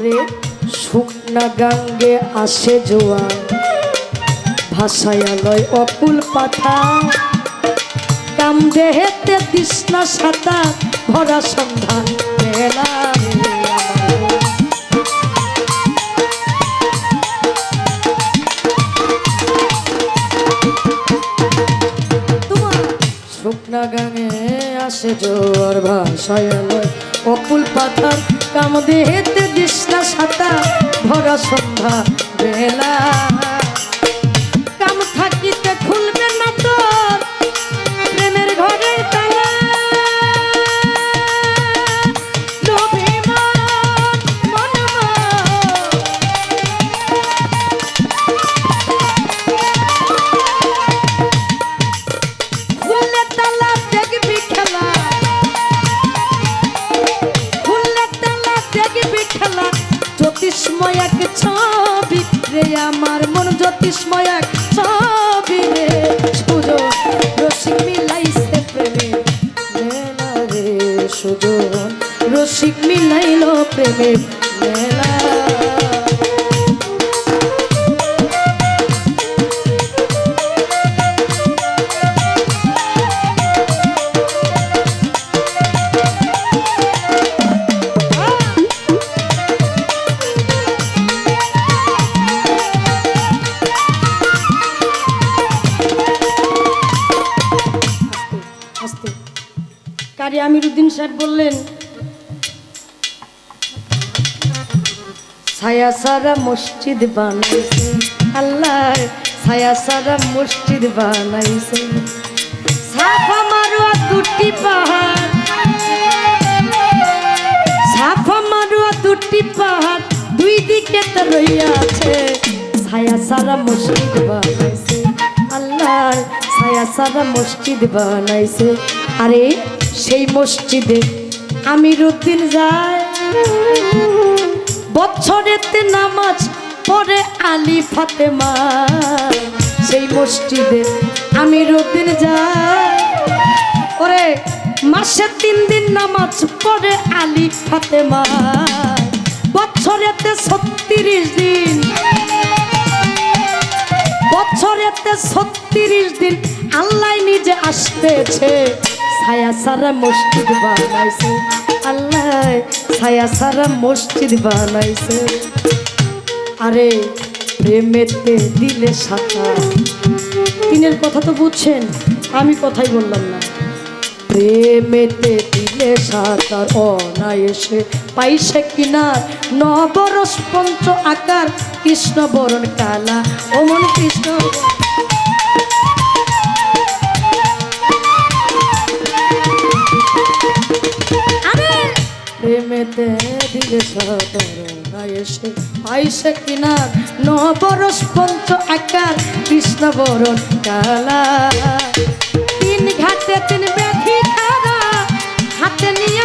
ওরে শুকনা গাঙ্গে আসে জোয়া ভাসায়ালয় অকুল পাথা কাম দেহেতে তৃষ্ণা সাতা, ভরা সন্ধান মেলা শুকনা গাঙে আসে জোয়ার ভাষায় অকুল পাথার কাম দেহেতে দিশনা সাতা ভরা সন্ধ্যা বেলা। জ্যোতিষময় এক ছবি রে, আমার মন জ্যোতিষময় এক ছবি রে। সুজন রসিক মিলাইছে প্রেমে। রে, সুজন, রসিক মিলাইল প্রেমে। আমিরুদ্দিন সাহেব বললেন, ছায়া সারা মসজিদ বানাইছে আল্লাহ ছায়া সারা মসজিদ বানাইছে। সাফা মারুয়া দুটি পাহাড় সাফা মারুয়া দুটি পাহাড়, দুই দিকে তো রইয়াছে ছায়া সারা মসজিদ বানাইছে আল্লাহ ছায়া সারা মসজিদ বানাইছে। আরে সেই মসজিদে আমিরুদ্দিন যায় বছরেতে নামাজ পড়ে আলী ফাতেমা। সেই মসজিদে আমিরুদ্দিন যায় ওরে মাসে তিন দিন নামাজ পড়ে আলী ফাতেমা। বছরেতে ছত্রিশ দিন। বছরেতে ছত্রিশ দিন আল্লাহ নিজে আসতেছে। ছায়া সারা মসজিদ বানাইছে। আল্লাহ, ছায়া সারা মসজিদ বানাইছে। আরে, প্রেমেতে দিলে সাঁতা তিনের কথা তো বুঝছেন, আমি কথাই বললাম না। প্রেমেতে দিলে সাঁতার অনায়াসে। পাইছে কিনার নবরস পঞ্চ আকার কৃষ্ণ বরণ কালা অমন কৃষ্ণ প্রেমেতে দিলে কিনা অনায়াসে পাইছে কিনার নবরস পঞ্চ আকার, কৃষ্ণ বরণ কালা। তিন ঘাটে তিন ব্যাধি খারা হাতে নিয়ে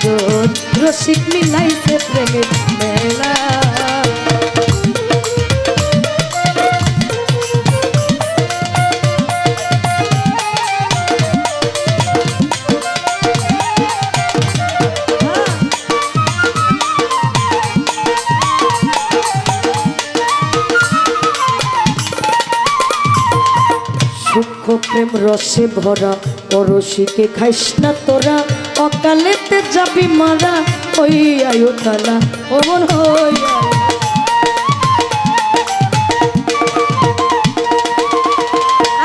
সুজন রসিক মিলাইছে প্রেমে প্রেম রসে ভরা, পরশিকে খাইস না তোরা, অকালেতে যাবি মারা, ওই আয়ু তালা, ওমন হই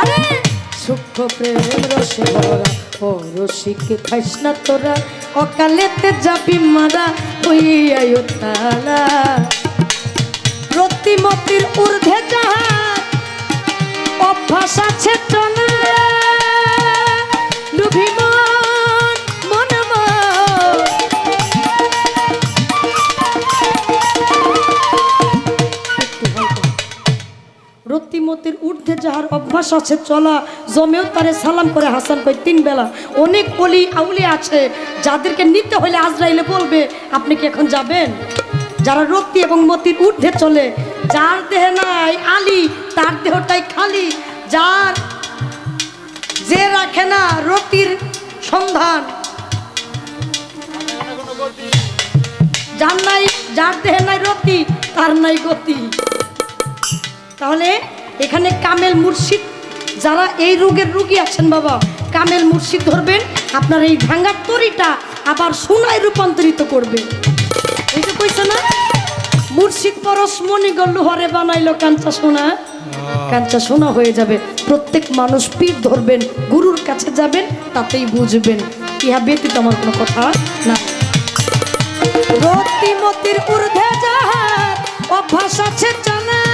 আরে! প্রেম রসে ভরা, পরশিকে খাইস না তোরা, অকালেতে যাবি মারা, ওই আয়ু তালা। ঊর্ধ্বে যাহার অভ্যাস আছে, চলা, জমেও তারে সালাম করে হাসান কই তিন বেলা। অনেক অলি আউলি আছে, যাদেরকে নিতে হলে আজরাইলে বলবে, আপনি কি এখন যাবেন? যারা রক্তি এবং মতির ঊর্ধ্বে চলে, যার দেহে নাই আলি, তার দেহটাই খালি। যার যে রাখে না রতির সন্ধান। যার নাই, যার দেহে নাই রতি তার নাই গতি। তাহলে এখানে কামেল মুর্শিদ যারা এই রোগের রুগী আছেন বাবা কামেল মুর্শিদ ধরবেন আপনার এই ভাঙ্গার তরিটা আবার সোনায় রূপান্তরিত করবে। এই যে কইছে না? মুর্শিদ পরশ মণিগর লোহারে বানাইলো কাঞ্চা সোনা। কাঞ্চা সোনা হয়ে যাবে। প্রত্যেক মানুষ পীর ধরবেন গুরুর কাছে যাবেন তাতেই বুঝবেন। ইহা ব্যতীত আমার কোনো কথা না। রতিমতির ঊর্ধ্বে যাহার অভ্যাস আছে জানা।